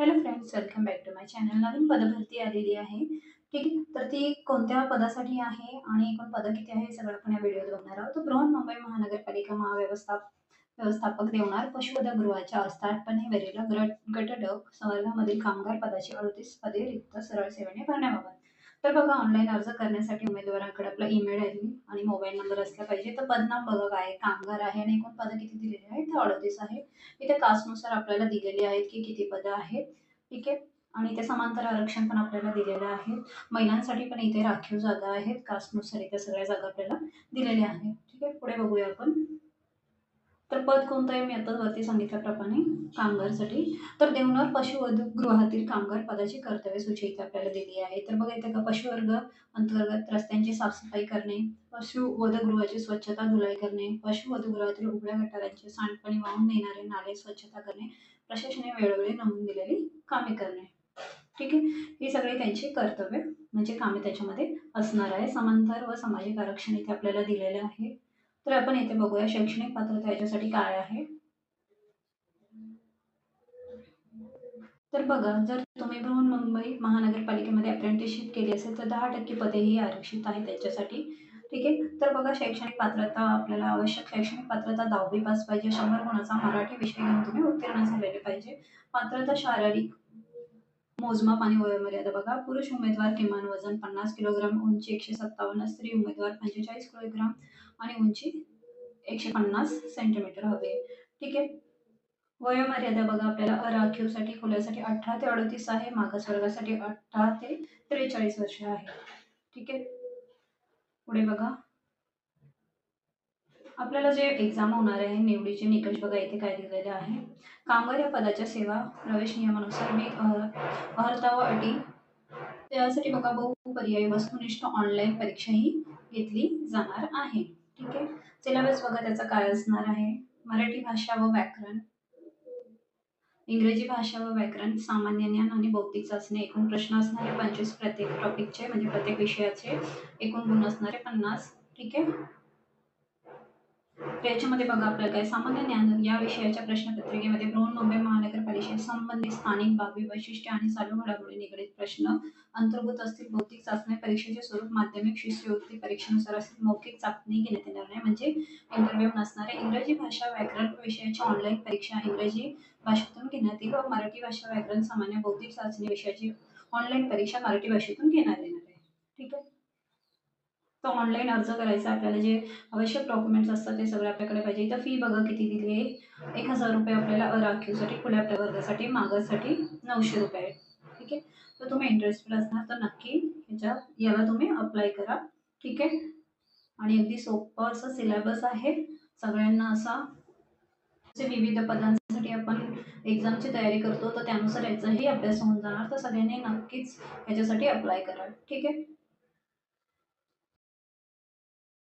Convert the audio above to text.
Hello friends welcome back to my channel नवीन पदभरती आलेली आहे. ठीक आहे? तर ती कोणत्या पदासाठी आहे आणि एकूण पदं किती आहे हे सगळं आपण या व्हिडिओत बघणार आहोत. बृहन मुंबई महानगरपालिका महाव्यवस्थाप व्यवस्थापक देवणार पशुवधगृहाच्या अस्थापने वरील गट गट संवर्गामधील कामगार पदाची अडतीस पदे रिक्त सरळ सेवेने भरण्याबाबत. तर बघा ऑनलाईन अर्ज करण्यासाठी उमेदवारांकडे आपला ईमेल आय डी आणि मोबाईल नंबर असला पाहिजे. तर पदनाम बघा काय आहे, कामगार आहे आणि एकूण पदं किती दिलेली आहेत? ते अडतीस आहे. इथे कास्टनुसार आपल्याला दिलेली आहेत की किती पदं आहेत. ठीक आहे? आणि इथे समांतर आरक्षण पण आपल्याला दिलेलं आहे. महिलांसाठी पण इथे राखीव जागा आहेत. कास्टनुसार इथे सगळ्या जागा आपल्याला दिलेल्या आहेत. ठीक आहे? पुढे बघूया आपण. तर पद कोणतं आहे मी आताच वरती सांगितल्याप्रमाणे? कामगारसाठी. तर देवनार पशुवधगृहातील कामगार पदाची कर्तव्य सूची इथे आपल्याला दिली आहे. तर बघा इथे का पशुवर्ग अंतर्गत रस्त्यांची साफसफाई करणे पशुवधगृहाची स्वच्छता धुलाई करणे पशुवधगृहातील उघड्या गटारांचे सांडपाणी वाहून नेणारे नाले स्वच्छता करणे प्रशासने वेळोवेळी नमून दिलेली कामे करणे. ठीक आहे? ही सगळी त्यांची कर्तव्य म्हणजे कामे त्याच्यामध्ये असणार आहे. समांतर व सामाजिक आरक्षण इथे आपल्याला दिलेलं आहे. तर आपण इथे बघूया शैक्षणिक पात्रता याच्यासाठी काय आहे. तर बघा जर तुम्ही बृहन्मुंबई महानगरपालिकेमध्ये अप्रेंटिसशिप केली असेल तर दहा टक्के पदे ही आरक्षित आहेत त्याच्यासाठी. ठीक आहे? तर बघा शैक्षणिक पात्रता आपल्याला आवश्यक शैक्षणिक पात्रता दहावी पास पाहिजे शंभर गुणाचा मराठी विषय घेऊन तुम्ही उत्तीर्ण झालेले पाहिजे. पात्रता शारीरिक मोजमाप आणि वयोमर्यादा बघा. पुरुष उमेदवार किमान वजन पन्नास किलोग्राम उंची एकशे सत्तावन्न स्त्री उमेदवार पंचेचाळीस किलोग्राम आणि उंची एकशे पन्नास सेंटीमीटर हवे. ठीक आहे? वयोमर्यादा बघा आपल्याला अराखीवसाठी खुल्यासाठी अठरा ते अडतीस आहे. मागासवर्गासाठी अठरा ते त्रेचाळीस वर्ष आहे. ठीक आहे? पुढे बघा. आपल्याला जे एक्झाम होणार आहे निवडीचे निकष बघा इथे काय दिलेले आहे. कामगार या पदाच्या सेवा प्रवेश नियमानुसार मी अर्हता व अटी त्यासाठी बघा बहु पर्यायी वस्तुनिष्ठ ऑनलाईन परीक्षा ही घेतली जाणार आहे. ठीक आहे? सिलेबस बघा त्याचा काय असणार आहे? मराठी भाषा व व्याकरण इंग्रजी भाषा व व्याकरण सामान्य ज्ञान आणि बौद्धिक चाचणी एकूण प्रश्न असणारे पंचवीस प्रत्येक टॉपिकचे म्हणजे प्रत्येक विषयाचे एकूण गुण असणारे पन्नास. ठीक आहे? याच्यामध्ये बघा आपल्याला काय सामान्य ज्ञान या विषयाच्या प्रश्नपत्रिकेमध्ये बृहन्मुंबई महानगरपालिकेशी संबंधित स्थानिक बाबी वैशिष्ट्य आणि चालू घडामोडी निगडीत प्रश्न अंतर्भूत असतील. भौतिक चाचणी परीक्षेचे स्वरूप माध्यमिक शिष्यवृत्ती परीक्षेनुसार असतील. मौखिक चाचणी घेण्यात येणार नाही म्हणजे इंटरव्ह्यू नसणारे इंग्रजी भाषा व्याकरण विषयाची ऑनलाईन परीक्षा इंग्रजी भाषेतून घेण्यात येईल व मराठी भाषा व्याकरण सामान्य भौतिक चाचणी विषयाची ऑनलाईन परीक्षा मराठी भाषेतून घेण्यात येणार आहे. ठीक आहे? तर ऑनलाईन अर्ज करायचा आपल्याला जे आवश्यक डॉक्युमेंट्स असतात ते सगळे आपल्याकडे पाहिजे. इथं फी बघा किती दिली आहे. एक हजार रुपये आपल्याला अराखीवसाठी खुल्या प्रवर्गासाठी मागासाठी नऊशे रुपये ठीक आहे? तर तुम्ही इंटरेस्टेड असणार तर नक्की ह्याच्या याला तुम्ही अप्लाय करा. ठीक आहे? आणि अगदी सोपं असं सिलेबस आहे. सगळ्यांना असा जे विविध पदांसाठी आपण एक्झामची तयारी करतो तर त्यानुसार याचाही अभ्यास होऊन जाणार. तर सगळ्यांनी नक्कीच ह्याच्यासाठी अप्लाय करा ठीक आहे?